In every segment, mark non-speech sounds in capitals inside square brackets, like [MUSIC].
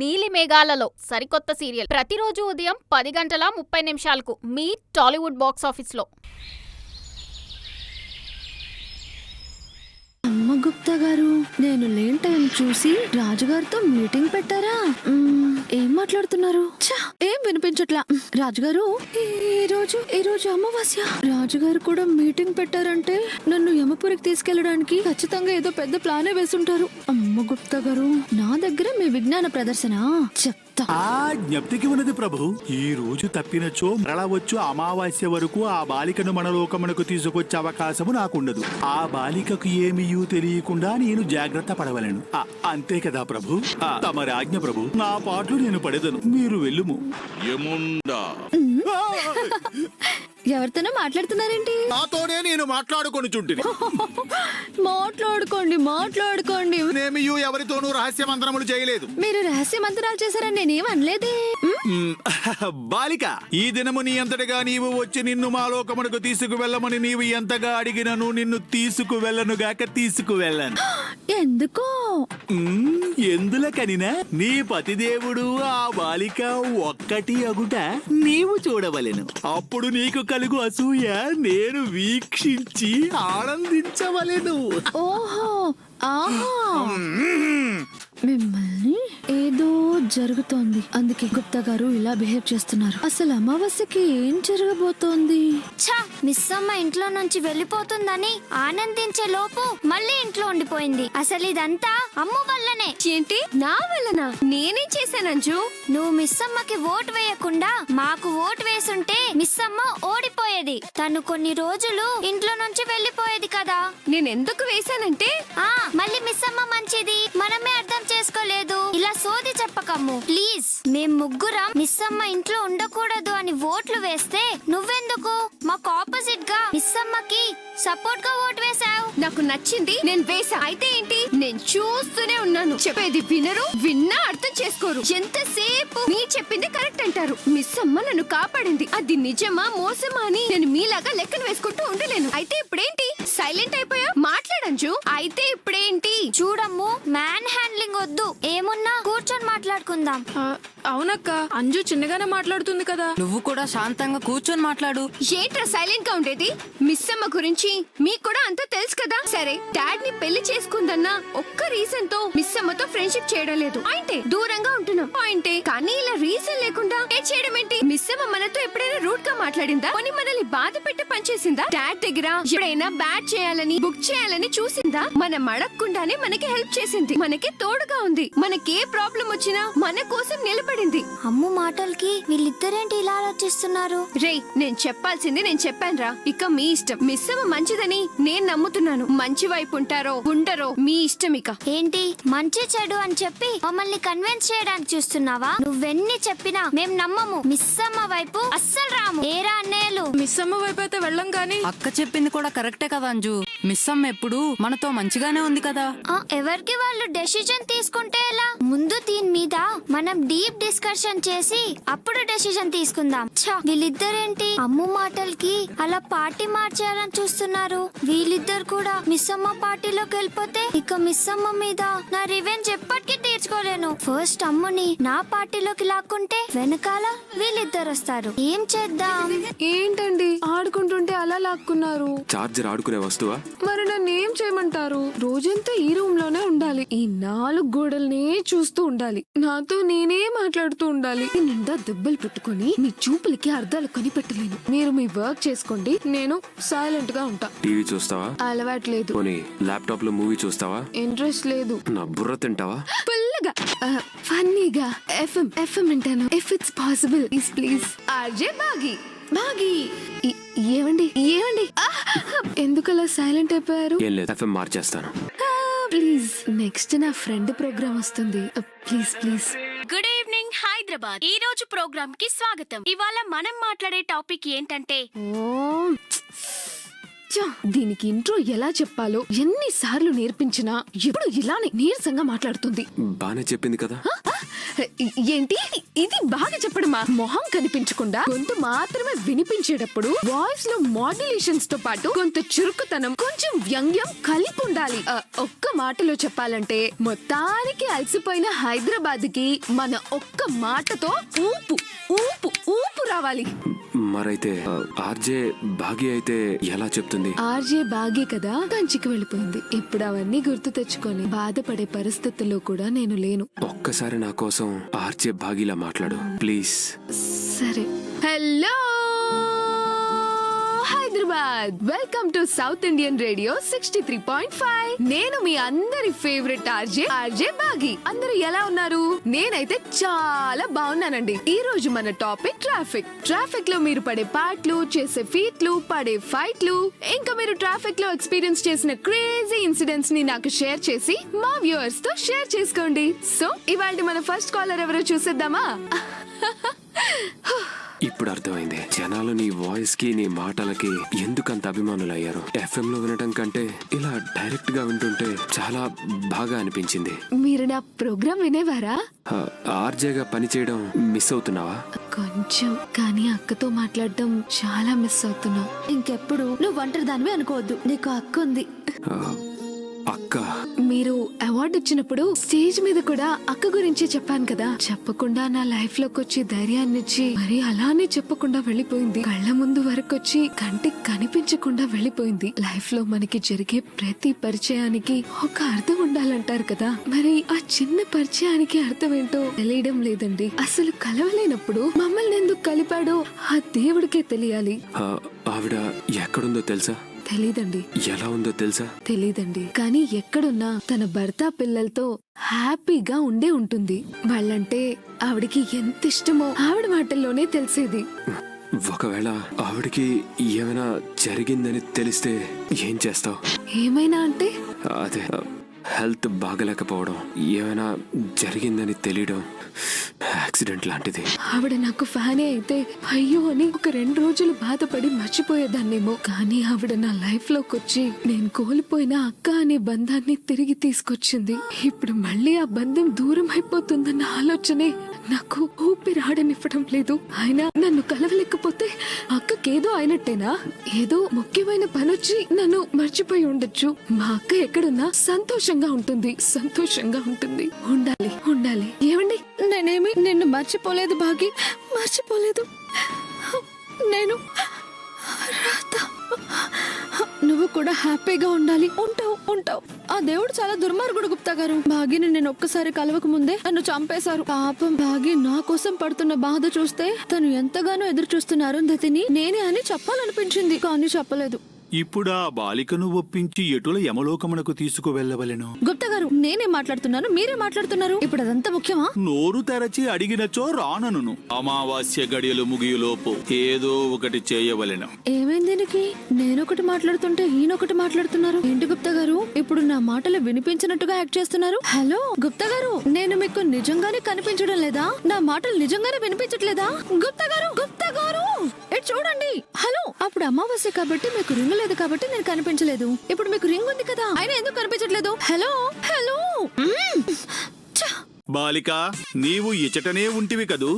నీలి మేఘాలలో సరికొత్త సీరియల్. ప్రతిరోజు ఉదయం పది గంటల ముప్పై నిమిషాలకు మీ టాలీవుడ్ బాక్స్ ఆఫీస్లో. అమ్మ గుప్తా గారు నేను లేని టైం చూసి రాజుగారితో మీటింగ్ పెట్టారా? మ్మ్, ఏం మాట్లాడుతున్నారు? ఛ, ఏం వినిపించట్లా? మ్, రాజుగారు ఈ రోజు ఈ రోజు అమావాస్య. రాజుగారు కూడా మీటింగ్ పెట్టారంటే నన్ను యమపురికి తీసుకెళ్ళడానికి ఖచ్చితంగా ఏదో పెద్ద ప్లానే వేసుంటారు. అమ్మ గుప్తా గారు నా దగ్గర మీ విజ్ఞాన ప్రదర్శన చెప్తా. ఆ జ్ఞప్తికి ఉన్నది ప్రభు. ఈ రోజు తప్పినచో మరలవచ్చు అమావాస్య వరకు ఆ బాలికను మన లోకమునకు తీసుకొచ్చే అవకాశము నాకుండదు. ఆ బాలికకు ఏమీయూ తెలియకుండా నేను జాగ్రత్త పడవలను. అంతే కదా ప్రభు. ఆ, తమరి ఆజ్ఞ ప్రభు నా పాటలు నేను పడేదను. మీరు వెళ్ళుము. యముండా. ఎవరితోనో మాట్లాడుతున్నారేంటి? నాతోనే నేను మాట్లాడుకొని చుంటిని. [LAUGHS] మాట్లాడుకోండి మాట్లాడుకోండి. నేమియూ ఎవరితోనూ రహస్య మంత్రములు చేయలేదు. మీరు రహస్య మంత్రాలు చేశారని నేనేం అనలేదే? [LAUGHS] బాలిక ఈ దినము నీ అంతటిగా నీవు వచ్చి నిన్ను మా లోకమునకు తీసుకువెళ్ళమని నీవు ఎంతగా అడిగినను నిన్ను తీసుకువెళ్ళను గాక తీసుకువెళ్ళను. [GASPS] ఎందుకో? మ్, ఎందులకనినా? నీ పతిదేవుడు ఆ బాలిక ఒక్కటి అగుట నీవు చూడవలెను. అప్పుడు నీకు కలుగు అసూయ నేను వీక్షించి ఆనందించవలెను. ఓహో ఆహా. మిమ్మల్ని ఏదో జరుగుతోంది. అందుకే గుప్తా గారు ఇలా బిహేవ్ చేస్తున్నారు. అసలు అమావాస్యకి ఏం జరగబోతోంది? మిస్ అమ్మ ఇంట్లో నుంచి వెళ్ళిపోతుందని ఆనందించే లోపు మళ్ళీ ఇంట్లో ఉండిపోయింది. అసలు ఇదంతా అమ్మ వల్లనే. ఏంటి? నా వల్లనా? నేనేం చేశానంజు నువ్వు మిస్ అమ్మకి ఓటు వేయకుండా మాకు ఓటు వేసుంటే మిస్ అమ్మ ఓడిపోయేది. తను కొన్ని రోజులు ఇంట్లో నుంచి వెళ్ళిపోయేది కదా. నేను ఎందుకు వేశానంటే? ఆ మళ్ళీ మిస్ అమ్మ మంచిది. లేదు. ఇలా సోది చెప్పకమ్ము. ప్లీజ్. మేం ముగ్గురం మిస్ అమ్మ ఇంట్లో ఉండకూడదు అని ఓట్లు వేస్తే నువ్వెందుకు? మాకు ఆపోజిట్గా మిస్ అమ్మకి సపోర్ట్గా ఓటు వేసావు నాకు నచ్చింది నేను వేసా అయితే ఏంటి? నేను చూస్తూనే ఉన్నాను. చెప్పేది వినరు విన్నా అర్థం చేసుకోరు. ఎంతసేపు మీ చెప్పింది కరెక్ట్ అంటారు. మిస్ అమ్మ నన్ను కాపాడింది. అది నిజమా మోసమా అని నేను మీలాగా లెక్కను వేసుకుంటూ ఉండలేను. అయితే ఇప్పుడేంటి? సైలెంట్ అయిపోయా? మాట్లాడంజు అయితే ఇప్పుడేంటి? చూడమ్ము మ్యాన్ హ్యాండ్లింగ్ వద్దు. ఏమున్నా కూర్చొని మాట్లాడుకుందాం. అవునక్క. అంజు చిన్నగానే మాట్లాడుతుంది కదా. నువ్వు కూడా శాంతంగా కూర్చొని మాట్లాడు. ఏంట్రా సైలెంట్గా ఉండేది? మిస్ అమ్మ గురించి మీకు కూడా అంతా తెలుసు కదా? సరే డాడ్ని పెళ్ళి చేసుకుందన్న ఒక్క రీజన్తో మిస్ అమ్మతో ఫ్రెండ్షిప్ చేయడం లేదు. పాయింటే దూరంగా ఉంటున్నాం. పాయింటే కానీ ఇలా రీజన్ లేకుండా ఏ చేయడం ఏంటి? మిస్ అమ్మ మనతో ఎప్పుడైనా రూట్గా మాట్లాడిందా? కొని మనల్ని బాధ పెట్టి పనిచేసిందా? డాడ్ దగ్గర ఎప్పుడైనా బ్యాట్ చేయాలని బుక్ చేయాలని చూసిందా? మనం అడగకుండానే మనకి హెల్ప్ చేసింది. మనకి తోడుగా ఉంది. మనకి ఏ ప్రాబ్లం వచ్చినా మన కోసం నిలబడింది. అమ్ము మాటలకి వీళ్ళిద్దరేంటి ఇలా ఆలోచిస్తున్నారు? రేయ్ నేను చెప్పాల్సింది నేను చెప్పానురా. ఇక మీ ఇష్టం. మిస్ అమ్మ మంచిదని నేను నమ్ముతున్నాను. మంచి వైపు ఉంటారో ఉండరో మీ ఇష్టం ఇక. ఏంటి? మంచి చెడు అని చెప్పి మమ్మల్ని కన్విన్స్ చేయడానికి చూస్తున్నావా? నువ్వెన్ని చెప్పినా మేం నమ్మము. మిస్ అమ్మ వైపు అస్సలు రాము. ఏరా అన్నయ్యలు? మిస్ అమ్మ వైపు అయితే వెళ్ళం గాని అక్క చెప్పింది కూడా కరెక్టే కదా అంజు మిస్ అమ్మ ఎప్పుడు మనతో మంచిగానే ఉంది కదా? ఆ, ఎవరికి వాళ్ళు డెసిజన్ తీసుకుంటే ఎలా? ముందు దీని మీద మనం డీప్ డిస్కషన్ చేసి అప్పుడు డెసిజన్ తీసుకుందాం. ఛ, వీళ్ళిద్దరేంటి? అమ్ము మాటలకి అలా పార్టీ మార్చేయాలని చూస్తున్నారు. వీళ్ళిద్దరు కూడా మిస్ అమ్మ పార్టీలోకి వెళ్ళిపోతే ఇక మిస్ అమ్మ మీద నా రివెంజ్ ఎప్పటికీ తీర్చుకోలేను. ఫస్ట్ అమ్ముని నా పార్టీలోకి లాక్కుంటే వెనకాల వీళ్ళిద్దరు వస్తారు. ఏం చేద్దాం? ఏంటండి? ఆడుకుంటుంటే అలా లాక్కున్నారు. చార్జర్ ఆడుకునే వస్తువా? మరి నన్ను ఏం చేయమంటారు? రోజంతా ఈ రూమ్లోనే ఉండాలి. ఈ నాలుగు గోడల్నే చూస్తూ ఉండాలి. నాతో నేనే మాట్లాడుతూ ఉండాలి. నిండా దెబ్బలు పెట్టుకొని మీ చూపులకి అర్థాలు కనిపెట్టలేను. మీరు మీ వర్క్ చేసుకోండి. నేను సైలెంట్గా ఉంటా. టీవీ చూస్తావా? అలవాట్లేదు పోనీ ల్యాప్టాప్లో మూవీ చూస్తావా? ఇంట్రెస్ట్ లేదు. నా బుర్ర తింటావా? ఫుల్గా ఫన్నీగా. ఎఫ్ఎం ఎఫ్ఎం వింటాను if it's possible please please RJ Bagi. Bagi! ఏమండి ఏమండి ఆ! ఎందుకు అలా సైలెంట్ అయిపోయారు? ఏం లేదు ఎఫ్ఎం మార్చేస్తాను. ప్లీజ్ నెక్స్ట్ నా ఫ్రెండ్ ప్రోగ్రామ్ వస్తుంది. Please please. Good evening Hyderabad. ఈ రోజు ప్రోగ్రామ్కి స్వాగతం. ఇవాళ మనం మాట్లాడే టాపిక్ ఏంటంటే ఓ! ఛ, దీనికి ఇంట్రో ఎలా చెప్పాలో ఎన్ని సార్లు నేర్పించినా ఎప్పుడు ఇలానే నీరసంగా మాట్లాడుతుంది. బానే చెప్పింది కదా? ఏంటి? ఇది బాగా చెప్పడమా? మొహం కనిపించకుండా గొంతు మాత్రమే వినిపించేటప్పుడు వాయిస్లో మాడ్యులేషన్స్తో పాటు కొంత చురుకుతనం కొంచెం వ్యంగ్యం కలిపి ఉండాలి ఒక్క మాటలో చెప్పాలంటే మొత్తానికి అలసిపోయిన హైదరాబాద్కి మన ఒక్క మాటతో ఊపు ఊపు ఊపు. రావాలి? మరైతే ఆర్జే భాగి అయితే ఎలా చెప్తుంది? ఆర్జే బాగే కదా? కంచికి వెళ్ళిపోయింది. ఇప్పుడు అవన్నీ గుర్తు తెచ్చుకొని బాధపడే పరిస్థితుల్లో కూడా నేను లేను. ఒక్కసారి నా కోసం ఆర్జే భాగిలా మాట్లాడు ప్లీజ్. సరే. Hello! Hyderabad. Welcome to South Indian radio sixty three point five నేను మీ అందరి ఫేవరెట్ ఆర్జే ఆర్జే బాగి అందరూ ఎలా ఉన్నారు? నేనైతే చాలా బాగున్నానండి. ఈ రోజు మన టాపిక్ ట్రాఫిక్ ట్రాఫిక్లో మీరు పడే పాటలు చేసే ఫీట్లు పడే ఫైట్లు ఇంకా మీరు ట్రాఫిక్లో ఎక్స్పీరియన్స్ చేసిన క్రేజీ ఇన్సిడెంట్స్ని నాకు షేర్ చేసి మా వ్యూవర్స్తో షేర్ చేసుకోండి. సో ఇవాళ మన ఫస్ట్ కాలర్ ఎవరో చూసేద్దామా? [LAUGHS] ఇప్పుడు అర్థమైంది. జనాలు నీ వాయిస్కి నీ మాటలకి ఎందుకంత అభిమానులు అయ్యారు ఎఫ్ఎం లో వినటం కంటే ఇలా డైరెక్ట్గా వింటుంటే చాలా బాగా అనిపించింది. మీరు నా ప్రోగ్రామ్ వినేవారా? ఆర్జేగా పనిచేయడం మిస్ అవుతున్నావా? కొంచెం కానీ అక్కతో మాట్లాడడం చాలా మిస్ అవుతున్నా. ఇంకెప్పుడు? నువ్వు ఒంటరి దానివి అనుకోవద్దు. నీకు అక్క ఉంది అక్క. మీరు అవార్డు ఇచ్చినప్పుడు స్టేజ్ మీద కూడా అక్క గురించి చెప్పాను కదా. చెప్పకుండా నా లైఫ్లోకి వచ్చి ధైర్యాన్ని ఇచ్చి మరి అలానే చెప్పకుండా వెళ్ళిపోయింది. కళ్ళ ముందు వరకు వచ్చి కంటికి కనిపించకుండా వెళ్ళిపోయింది. లైఫ్లో మనకి జరిగే ప్రతి పరిచయానికి ఒక అర్థం ఉండాలంటారు కదా. మరి ఆ చిన్న పరిచయానికి అర్థం ఏంటో తెలియడం లేదండి. అసలు కలవలేనప్పుడు మమ్మల్ని ఎందుకు కలిపాడో ఆ దేవుడికే తెలియాలి. ఆవిడ ఎక్కడుందో తెలుసా? తెలీదండి. ఎలా ఉందో తెలుసా? తెలీదండి. కానీ ఎక్కడున్నా తన భర్త పిల్లలతో హ్యాపీగా ఉండే ఉంటుంది. వాళ్ళంటే ఆవిడకి ఎంత ఇష్టమో ఆవిడ మాటల్లోనే తెలిసేది. ఒకవేళ ఆవిడకి ఏమైనా జరిగిందని తెలిస్తే ఏం చేస్తావు? ఏమైనా అంటే? అదే హెల్త్ బాగలేకపోవడం ఏమైనా జరిగిందని తెలియడం యాక్సిడెంట్ లాంటిది. ఆవిడ నాకు ఫ్యానే అయితే అయ్యో అని ఒక రెండు రోజులు బాధపడి మర్చిపోయేదాన్నేమో. కానీ ఆవిడ నా లైఫ్లోకి వచ్చి నేను కోల్పోయిన అక్క అనే బంధాన్ని తిరిగి తీసుకొచ్చింది. ఇప్పుడు మళ్ళీ ఆ బంధం దూరం అయిపోతుందన్న ఆలోచనే నాకు ఊపిరాడనివ్వడం లేదు. ఆయన నన్ను కలవలేకపోతే అక్కకేదో అయినట్టేనా? ఏదో ముఖ్యమైన పనొచ్చి నన్ను మర్చిపోయి ఉండొచ్చు. మా అక్క ఎక్కడున్నా సంతోషంగా ఉంటుంది. సంతోషంగా ఉంటుంది. ఉండాలి ఉండాలి. ఏమండి? నేనేమి నిన్ను మర్చిపోలేదు భాగి మర్చిపోలేదు. నేను రాత నువ్వు కూడా హ్యాపీగా ఉండాలి. ఉంటావు ఉంటావు. ఆ దేవుడు చాలా దుర్మార్గుడు గుప్తా గారు. భాగిని నేను ఒక్కసారి కలవక ముందే నన్ను చంపేశారు. పాపం భాగి నా కోసం పడుతున్న బాధ చూస్తే తను ఎంతగానో ఎదురు చూస్తున్న అరుంధతిని నేనే అని చెప్పాలనిపించింది కానీ చెప్పలేదు. ఇప్పుడు ఆ బాలికను ఒప్పించి ఎటుల యమలోకమునకు తీసుకువెళ్ళవలెను? గుప్తా గారు నేనే మాట్లాడుతున్నాను మీరే మాట్లాడుతున్నారు? ఇప్పుడు అదంతా ముఖ్యమా? నోరు తెరచి అడిగినచో రానను అమావాస్య గడియలు ముగియులోపు ఏదో ఒకటి చేయవలెను. ఏమైంది దీనికి? నేనొకటి మాట్లాడుతుంటే ఈయనొకటి మాట్లాడుతున్నారు. ఏంటి గుప్తా గారు ఇప్పుడు నా మాటలు వినిపించినట్టుగా యాక్ట్ చేస్తున్నారు. హలో గుప్తా గారు నేను మీకు నిజంగానే కనిపించడం లేదా? నా మాటలు నిజంగానే వినిపించట్లేదా? గుప్తా గారు గుప్తా గారు చూడండి. హలో అప్పుడు అమావాస్య కాబట్టి మీకు రింగ్ లేదు కాబట్టి నేను కనిపించలేదు. ఇప్పుడు మీకు రింగ్ ఉంది కదా ఆయన ఎందుకు కనిపించట్లేదు? Hello hello. బాలిక నీవు ఇచటనే ఉంటివి కదూ?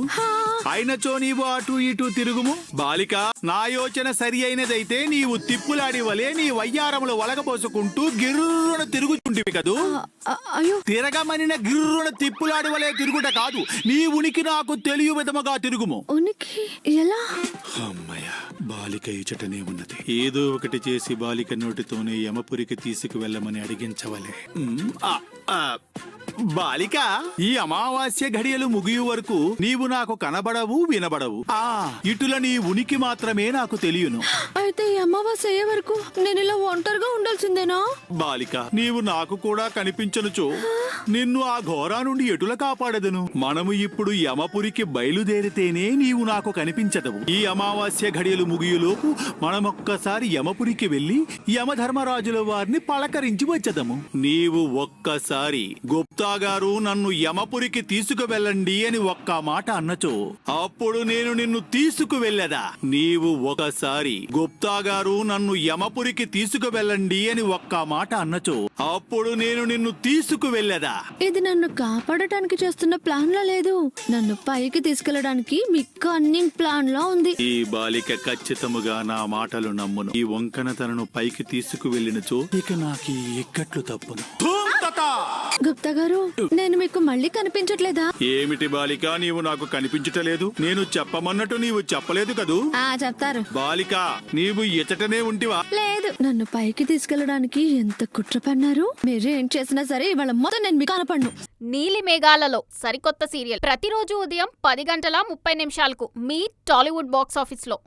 అయినచో నీవు అటు ఇటు తిరుగుము? బాలిక నా యోచన సరి అయినదైతే నీవు తిప్పులాడి వలె నీ వయ్యారములు వలగపోసుకుంటూ గిర్రున తిరుగుతుంటివి కదూ? తిరగమనిన గిర్రున తిప్పులాడి వలె తిరుగుట కాదు నీ ఉనికి నాకు తెలియ విధముగా తిరుగుము. ఎలా? అమ్మయ్య బాలిక ఇచటనే ఉన్నది. ఏదో ఒకటి చేసి బాలిక నోటితోనే యమపురికి తీసుకువెళ్ళమని అడిగించవలే. బాలిక ఈ అమావాస్య ఘడియలు ముగియు వరకు నీవు నాకు కనబడవు వినబడవు. ఆ ఇటుల నీ ఉనికి మాత్రమే నాకు తెలియను. అయితే ఈ అమావాస్య అయ్యే వరకు నేను ఇలా ఒంటరిగా ఉండాల్సిందేనా? బాలిక నీవు నాకు కూడా కనిపించనుచో. నిన్ను ఆ ఘోరా నుండి ఎటుల కాపాడదును? మనము ఇప్పుడు యమపురికి బయలుదేరితేనే నీవు నాకు కనిపించదవు. ఈ అమావాస్య ఘడియలు ముగియులోపు మనమొక్కసారి యమపురికి వెళ్ళి యమధర్మరాజుల వారిని పలకరించి వచ్చదము. నీవు ఒక్కసారి గుప్త గారు నన్ను యమపురికి తీసుకువెళ్ళండి అని ఒక్క మాట అన్నచో. అప్పుడు నేను నిన్ను తీసుకువెళ్ళదా? నీవు ఒకసారి గుప్తా గారు నన్ను యమపురికి తీసుకువెళ్ళండి అని ఒక్క మాట అన్నచో. అప్పుడు నేను నిన్ను తీసుకువెళ్ళదా? ఇది నన్ను కాపాడటానికి చేస్తున్న ప్లాన్ లా లేదు. నన్ను పైకి తీసుకెళ్ళడానికి మీ కన్నింగ్ ప్లాన్ లా ఉంది. ఈ బాలిక ఖచ్చితముగా నా మాటలు నమ్మును. ఈ వంకన తనను పైకి తీసుకువెళ్ళినచో ఇక నాకు ఈ ఇక్కట్లు తప్పును! గుప్తా గారు నేను మీకు మళ్ళీ కనిపించట్లేదా? ఏమిటి బాలిక నీవు నాకు కనిపించటలేదు? నేను చెప్పమన్నట్టు నీవు చెప్పలేదు కదూ? ఆ చెప్తారు. బాలిక నీవు ఇచటనే ఉంటివా? లేదు. నన్ను పైకి తీసుకెళ్ళడానికి ఎంత కుట్ర పన్నారు మీరు ఏం చేసినా సరే ఇవాళ మొత్తం నేను మీకు కనపడ్ను. నీలి మేఘాలలో సరికొత్త సీరియల్ ప్రతిరోజు ఉదయం పది గంటల ముప్పై నిమిషాలకు మీ టాలీవుడ్ బాక్స్ ఆఫీస్లో.